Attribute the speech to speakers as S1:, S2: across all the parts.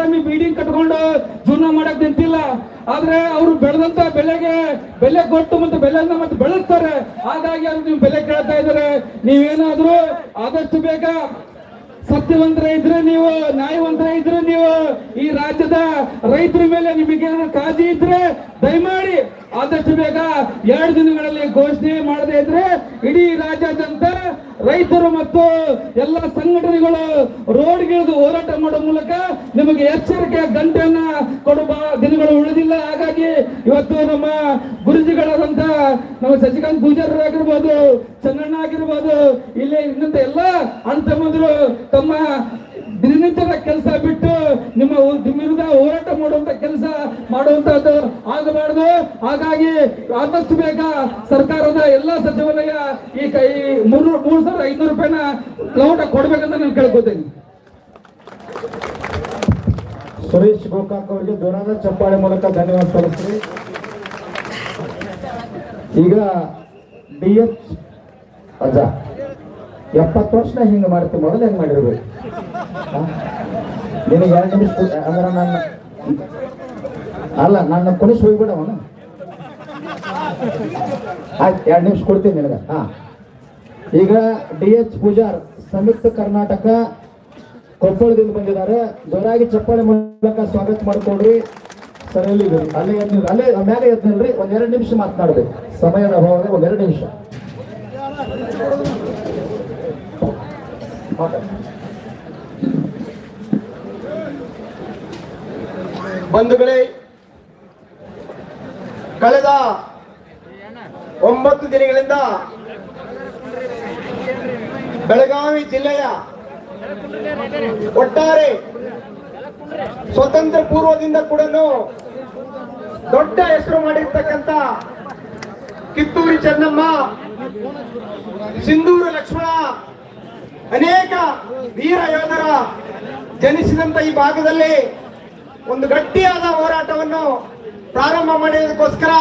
S1: ಐಷಾರಾಮಿ ಬಿಲ್ಡಿಂಗ್ ಕಟ್ಕೊಂಡು ಜೀವನ ಮಾಡಕ್ ನಿಂತಿಲ್ಲ. ಆದ್ರೆ ಅವರು ಬೆಳೆದಂತ ಬೆಲೆಗೆ ಬೆಲೆ ಕೊಟ್ಟು ಮತ್ತೆ ಬೆಲೆಯನ್ನ ಮತ್ತೆ ಬೆಳೆಸ್ತಾರೆ. ಹಾಗಾಗಿ ಅವ್ರು ನೀವು ಬೆಲೆ ಕೇಳ್ತಾ ಇದಾರೆ ನೀವೇನಾದ್ರೂ ಆದಷ್ಟು ಬೇಗ ಸತ್ಯವಂತರ ಇದ್ರೆ ನೀವು, ನ್ಯಾಯವಂತರ ಇದ್ರೆ ನೀವು ಈ ರಾಜ್ಯದ ರೈತರ ಮೇಲೆ ನಿಮಗೆ ಕಾಳಜಿ ಇದ್ರೆ ದಯಮಾಡಿ ಆದಷ್ಟು ಬೇಗ ಎರಡು ದಿನಗಳಲ್ಲಿ ಘೋಷಣೆ ಮಾಡದೇ ಇದ್ರೆ ಇಡೀ ರಾಜ್ಯಾದ್ಯಂತ ರೈತರು ಮತ್ತು ಎಲ್ಲ ಸಂಘಟನೆಗಳು ರೋಡ್ಗಿಳಿದು ಹೋರಾಟ ಮಾಡೋ ಮೂಲಕ ನಿಮಗೆ ಎಚ್ಚರಿಕೆ ಗಂಟೆಯನ್ನ ಕೊಡುವ ದಿನಗಳು ಉಳಿದಿಲ್ಲ. ಹಾಗಾಗಿ ಇವತ್ತು ನಮ್ಮ ಗುರುಜಿಗಳಾದಂತ ನಮ್ಮ ಶಶಿಕಾಂತ್ ಪೂಜಾರರಾಗಿರ್ಬೋದು ಚನ್ನಣ್ಣ ಆಗಿರ್ಬೋದು, ಇಲ್ಲಿ ಇನ್ನಂತ ಎಲ್ಲ ಅಂತ ತಮ್ಮಂದ್ರು ಕೆಲಸ ಮಾಡುವಂತದ್ದು ಆಗಬಾರದು. ಹಾಗಾಗಿ ಆದಷ್ಟು ಬೇಗ ಸರ್ಕಾರದ ಎಲ್ಲಾ ಸಚಿವಾಲಯ ಈ ಕೈ ಮೂರು ಮೂರು ಸಾವಿರದ ಐನೂರು ರೂಪಾಯಿನ ಲೋಟ ಕೊಡ್ಬೇಕಂತ ನಾನು ಕೇಳ್ಕೊತೀನಿ.
S2: ಸುರೇಶ್ ಗೋಕಾಕ್ ಅವರಿಗೆ ದೊರಾದ ಚಪ್ಪಾಳೆ ಮೂಲಕ ಧನ್ಯವಾದ ಸಲ್ಲಿಸ್ರಿ ಈಗ ಡಿ ಎಚ್ ಅಜ್ಜ, ಎಪ್ಪತ್ತು ವರ್ಷ ಹಿಂಗೆ ಮಾಡ್ತೀವಿ ಮೊದಲು ಹೆಂಗ್ ಮಾಡಿರ್ಬೇಕು? ನಿನಗೆ ಎರಡು ನಿಮಿಷ ಅಂದ್ರೆ ನನ್ನ ಅಲ್ಲ, ನನ್ನ ಕುಣಿಸ್ ಹೋಗ್ಬಿಡ ಅವನು. ಆಯ್ತು, ಎರಡು ನಿಮಿಷ ಕೊಡ್ತೀನಿ ನಿನಗೆ. ಹಾ. ಈಗ ಡಿ ಎಚ್ ಪೂಜಾರ್, ಸಂಯುಕ್ತ ಕರ್ನಾಟಕ, ಕೊಪ್ಪಳದಿಂದ ಬಂದಿದ್ದಾರೆ. ಜೋರಾಗಿ ಚಪ್ಪಾಳೆ ಮೂಲಕ ಸ್ವಾಗತ ಮಾಡ್ಕೊಡ್ರಿ. ಸರ್ ಎಲ್ಲಿ ಅಲ್ಲೇ ಎದ್ದು ಅಲ್ಲಿ ಮೇಲೆ ಎದ್ದು ನಿಲ್ರಿ ಒಂದ್ ಎರಡು ನಿಮಿಷ ಮಾತನಾಡಬೇಕು. ಸಮಯದ ಅಭಾವ ಒಂದ್ ಎರಡು ನಿಮಿಷ.
S3: ಬಂಧುಗಳೇ ಕಳೆದ ಒಂಬತ್ತು ದಿನಗಳಿಂದ ಬೆಳಗಾವಿ ಜಿಲ್ಲೆಯ ಒಟ್ಟಾರೆ ಸ್ವತಂತ್ರ ಪೂರ್ವದಿಂದ ಕೂಡ ದೊಡ್ಡ ಹೆಸರು ಮಾಡಿರ್ತಕ್ಕಂಥ ಕಿತ್ತೂರಿ ಚೆನ್ನಮ್ಮ, ಸಿಂಧೂರು ಲಕ್ಷ್ಮಣ, ಅನೇಕ ವೀರ ಯೋಧರ ಜನಿಸಿದಂತ ಈ ಭಾಗದಲ್ಲಿ ಒಂದು ಗಟ್ಟಿಯಾದ ಹೋರಾಟವನ್ನು ಪ್ರಾರಂಭ ಮಾಡಿದಕ್ಕೋಸ್ಕರ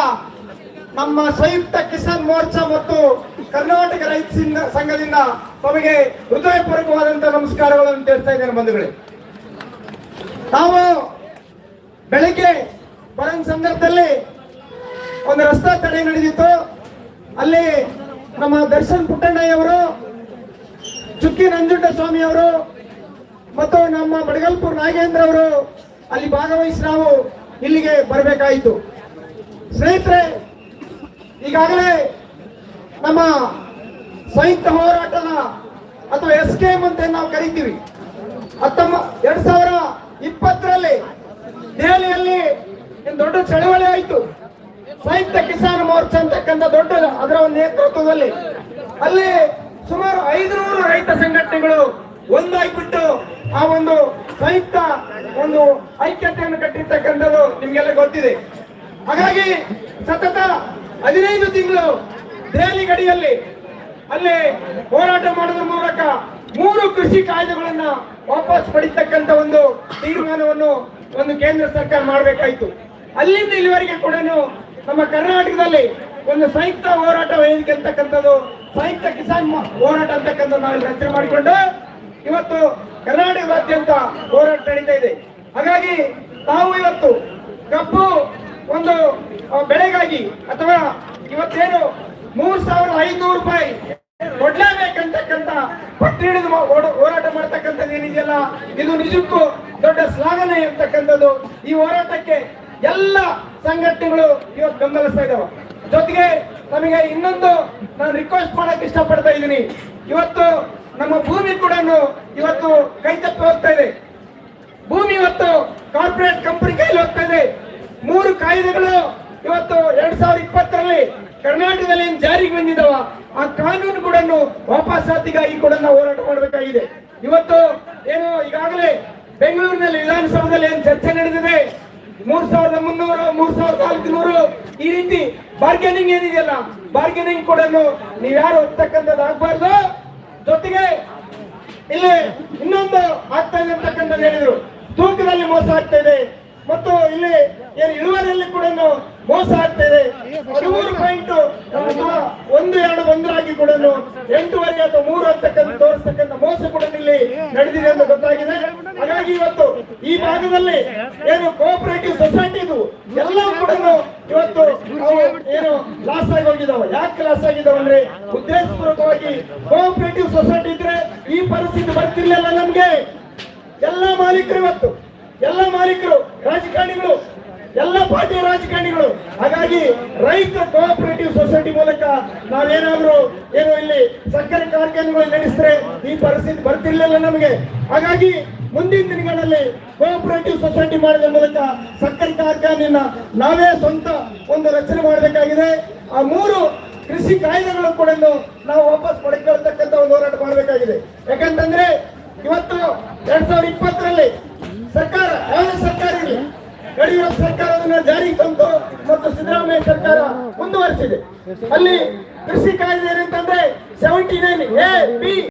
S3: ನಮ್ಮ ಸಂಯುಕ್ತ ಕಿಸಾನ್ ಮೋರ್ಚಾ ಮತ್ತು ಕರ್ನಾಟಕ ರೈತ ಸಂಘದಿಂದ ತಮಗೆ ಹೃದಯಪೂರ್ವಕವಾದಂತಹ ನಮಸ್ಕಾರಗಳನ್ನು ತಿಳಿಸ್ತಾ ಇದ್ದೇನೆ ಬಂಧುಗಳೇ. ನಾವು ಬೆಳಗ್ಗೆ ಬರೋ ಸಂದರ್ಭದಲ್ಲಿ ಒಂದು ರಸ್ತಾ ತಡೆ ನಡೆದಿತ್ತು. ಅಲ್ಲಿ ನಮ್ಮ ದರ್ಶನ್ ಪುಟ್ಟಣ್ಣಯ್ಯವರು ಚುಕ್ಕಿ ನಂಜುಂಡ ಸ್ವಾಮಿ ಅವರು ಮತ್ತು ನಮ್ಮ ಬಡಗಲ್ಪುರ್ ನಾಗೇಂದ್ರ ಅವರು ಅಲ್ಲಿ ಭಾಗವಹಿಸಿ ನಾವು ಇಲ್ಲಿಗೆ ಬರಬೇಕಾಯಿತು. ಸ್ನೇಹಿತರೆ, ಈಗಾಗಲೇ ನಮ್ಮ ಸಂಯುಕ್ತ ಹೋರಾಟದ ಅಥವಾ ಎಸ್ ಕೆ ಎಂ ಅಂತ ನಾವು ಕರಿತೀವಿ. ಹತ್ತೊಂಬ, ಎರಡ್ ಸಾವಿರ ಇಪ್ಪತ್ತರಲ್ಲಿ ದೆಹಲಿಯಲ್ಲಿ ದೊಡ್ಡ ಚಳವಳಿ ಆಯಿತು. ಸಂಯುಕ್ತ ಕಿಸಾನ್ ಮೋರ್ಚಾ ಅಂತಕ್ಕಂಥ ದೊಡ್ಡ ಅದರ ಒಂದು ನೇತೃತ್ವದಲ್ಲಿ. ಅಲ್ಲಿ ಸುಮಾರು ಐದುನೂರು ರೈತ ಸಂಘಟನೆಗಳು ಒಂದಾಗ್ಬಿಟ್ಟು ಆ ಒಂದು ಸಂಯುಕ್ತ ಒಂದು ಐಕ್ಯತೆಯನ್ನು ಕಟ್ಟಿರ್ತಕ್ಕಂಥದ್ದು ನಿಮ್ಗೆಲ್ಲ ಗೊತ್ತಿದೆ. ಹಾಗಾಗಿ ಸತತ ಹದಿನೈದು ತಿಂಗಳು ದೆಹಲಿ ಗಡಿಯಲ್ಲಿ ಅಲ್ಲಿ ಹೋರಾಟ ಮಾಡುವ ಮೂಲಕ ಮೂರು ಕೃಷಿ ಕಾಯ್ದೆಗಳನ್ನ ವಾಪಸ್ ಪಡಿತಕ್ಕಂತ ಒಂದು ತೀರ್ಮಾನವನ್ನು ಒಂದು ಕೇಂದ್ರ ಸರ್ಕಾರ ಮಾಡಬೇಕಾಯ್ತು. ಅಲ್ಲಿಂದ ಇಲ್ಲಿವರೆಗೆ ಕೂಡ ನಮ್ಮ ಕರ್ನಾಟಕದಲ್ಲಿ ಒಂದು ಸಂಯುಕ್ತ ಹೋರಾಟ ವೇದಿಕೆ ಅಂತಕ್ಕಂಥದ್ದು ಸಂಯುಕ್ತ ಕಿಸಾನ್ ಹೋರಾಟ ಅಂತಕ್ಕಂಥ ನಾವು ರಚನೆ ಮಾಡಿಕೊಂಡು ಇವತ್ತು ಕರ್ನಾಟಕದಾದ್ಯಂತ ಹೋರಾಟ ನಡೀತಾ ಇದೆ. ಹಾಗಾಗಿ ತಾವು ಇವತ್ತು ಕಬ್ಬು ಒಂದು ಬೆಳೆಗಾಗಿ ಅಥವಾ ಇವತ್ತೇನು ಮೂರ್ ಸಾವಿರದ ಐನೂರು ರೂಪಾಯಿ ಕೊಡ್ಲೇಬೇಕಂತಕ್ಕಂತ ಪಟ್ಟು ಹಿಡಿದು ಹೋರಾಟ ಮಾಡ್ತಕ್ಕಂಥದ್ದು ಏನಿದೆಯಲ್ಲ, ಇದು ನಿಜಕ್ಕೂ ದೊಡ್ಡ ಶ್ಲಾಘನೆ ಇರ್ತಕ್ಕಂಥದ್ದು. ಈ ಹೋರಾಟಕ್ಕೆ ಎಲ್ಲ ಸಂಘಟನೆಗಳು ಇವತ್ತು ಬೆಂಬಲಿಸ್ತಾ ಇದ್ದಾವೆ ಜೊತೆಗೆ ನಮಗೆ ಇನ್ನೊಂದು ನಾನು ರಿಕ್ವೆಸ್ಟ್ ಮಾಡಕ್ ಇಷ್ಟಪಡ್ತಾ ಇದ್ದೀನಿ. ಇವತ್ತು ನಮ್ಮ ಭೂಮಿ ಕೂಡ ಇವತ್ತು ಕೈ ತಪ್ಪಿ ಹೋಗ್ತಾ ಇದೆ. ಭೂಮಿ ಇವತ್ತು ಕಾರ್ಪೊರೇಟ್ ಕಂಪನಿ ಕೈಲಿ ಹೋಗ್ತಾ ಇದೆ. ಮೂರು ಕಾಯ್ದೆಗಳು ಇವತ್ತು ಎರಡ್ ಸಾವಿರದ ಇಪ್ಪತ್ತರಲ್ಲಿ ಕರ್ನಾಟಕದಲ್ಲಿ ಏನ್ ಜಾರಿಗೆ ಬಂದಿದ್ದಾವ ಆ ಕಾನೂನು ಕೂಡ ವಾಪಸ್ಸಾತಿಗಾಗಿ ಕೂಡ ನಾವು ಹೋರಾಟ ಮಾಡಬೇಕಾಗಿದೆ. ಇವತ್ತು ಏನು ಈಗಾಗಲೇ ಬೆಂಗಳೂರಿನಲ್ಲಿ ವಿಧಾನಸೌಧದಲ್ಲಿ ಏನ್ ಚರ್ಚೆ ನಡೆದಿದೆ, ಮೂರ್ ಸಾವಿರದ ಮುನ್ನೂರು, ಮೂರ್ ಸಾವಿರದ ನಾಲ್ಕು ನೂರು ಈ ರೀತಿ ಬಾರ್ಗೇನಿಂಗ್ ಏನಿದೆಯಲ್ಲ ಬಾರ್ಗೇನಿಂಗ್ ಕೂಡ ನೀವ್ಯಾರು ಒತ್ತಕ್ಕಂಥದ್ದು ಆಗ್ಬಾರ್ದು ಜೊತೆಗೆ ಇಲ್ಲಿ ಇನ್ನೊಂದು ಆಗ್ತಾ ಇದೆ ಅಂತಕ್ಕಂಥ ಹೇಳಿದ್ರು. ತೂಕದಲ್ಲಿ ಮೋಸ ಆಗ್ತಾ ಇದೆ. ಮತ್ತು ಇಲ್ಲಿ ಏನು ಇಳುವರಿಯಲ್ಲಿ ಕೂಡ ಮೋಸ ಆಗ್ತಿದೆ ಹದಿಮೂರು ಪಾಯಿಂಟ್ ಒಂದು ಎರಡು ಒಂದರಾಗಿ ಕೂಡ ಎಂಟೂವರೆ ಅಥವಾ ಮೂರು ಅಂತಕ್ಕಂಥ ತೋರಿಸ್ತಕ್ಕಂಥ ಮೋಸ ಕೂಡ ಇಲ್ಲಿ ನಡೆದಿದೆ ಅಂತ ಗೊತ್ತಾಗಿದೆ. ಹಾಗಾಗಿ ಇವತ್ತು ಈ ಭಾಗದಲ್ಲಿ ಏನು ಕೋಆಪರೇಟಿವ್ ಸೊಸೈಟಿ ಇದು ಎಲ್ಲವೂ ಕೂಡ ಇವತ್ತು ಏನು ಲಾಸ್ ಆಗಿ ಹೋಗಿದಾವೆ ಯಾಕೆ ಲಾಸ್ ಆಗಿದಾವೆ ಅಂದ್ರೆ ಉದ್ದೇಶಪೂರ್ವಕವಾಗಿ ಕೋಆಪರೇಟಿವ್ ಸೊಸೈಟಿ ಇದ್ರೆ ಈ ಪರಿಸ್ಥಿತಿ ಬರ್ತಿರ್ಲಿಲ್ಲ ನಮ್ಗೆ. ಎಲ್ಲ ಮಾಲೀಕರು ಇವತ್ತು. ಎಲ್ಲ ಮಾಲೀಕರು, ರಾಜಕಾರಣಿಗಳು, ಎಲ್ಲ ಪಾರ್ಟಿಯ ರಾಜಕಾರಣಿಗಳು. ಹಾಗಾಗಿ ರೈತ ಕೋಆಪರೇಟಿವ್ ಸೊಸೈಟಿ ಮೂಲಕ ನಾವೇನಾದ್ರೂ ಏನು ಇಲ್ಲಿ ಸಕ್ಕರೆ ಕಾರ್ಖಾನೆಗಳು ನಡೆಸಿದ್ರೆ ಈ ಪರಿಸ್ಥಿತಿ ಬರ್ತಿರ್ಲಿಲ್ಲ ನಮಗೆ. ಹಾಗಾಗಿ ಮುಂದಿನ ದಿನಗಳಲ್ಲಿ ಕೋಆಪರೇಟಿವ್ ಸೊಸೈಟಿ ಮಾಡಿದ ಮೂಲಕ ಸಕ್ಕರೆ ಕಾರ್ಖಾನೆಯನ್ನ ನಾವೇ ಸ್ವಂತ ಒಂದು ರಚನೆ ಮಾಡಬೇಕಾಗಿದೆ. ಆ ಮೂರು ಕೃಷಿ ಕಾಯ್ದೆಗಳು ಕೂಡ ನಾವು ವಾಪಸ್ ಪಡೆದುಕೊಳ್ತಕ್ಕಂಥ ಒಂದು ಹೋರಾಟ ಮಾಡಬೇಕಾಗಿದೆ. ಯಾಕಂತಂದ್ರೆ ಇವತ್ತು ಎರಡ್ ಸಾವಿರದ ಇಪ್ಪತ್ತರಲ್ಲಿ ಸರ್ಕಾರ ಯಾವುದೇ ಸರ್ಕಾರ ಇರಲಿ ಯಡಿಯೂರಪ್ಪ ಸರ್ಕಾರ ಅದನ್ನ ಜಾರಿಗೆ ತಂತು ಮತ್ತು ಸಿದ್ದರಾಮಯ್ಯ ಸರ್ಕಾರ ಮುಂದುವರೆಸಿದೆ. ಅಲ್ಲಿ ಕೃಷಿ ಕಾಯ್ದೆ ಏನಂತಂದ್ರೆ ಸೆವೆಂಟಿ ನೈನ್ ಎ ಬಿ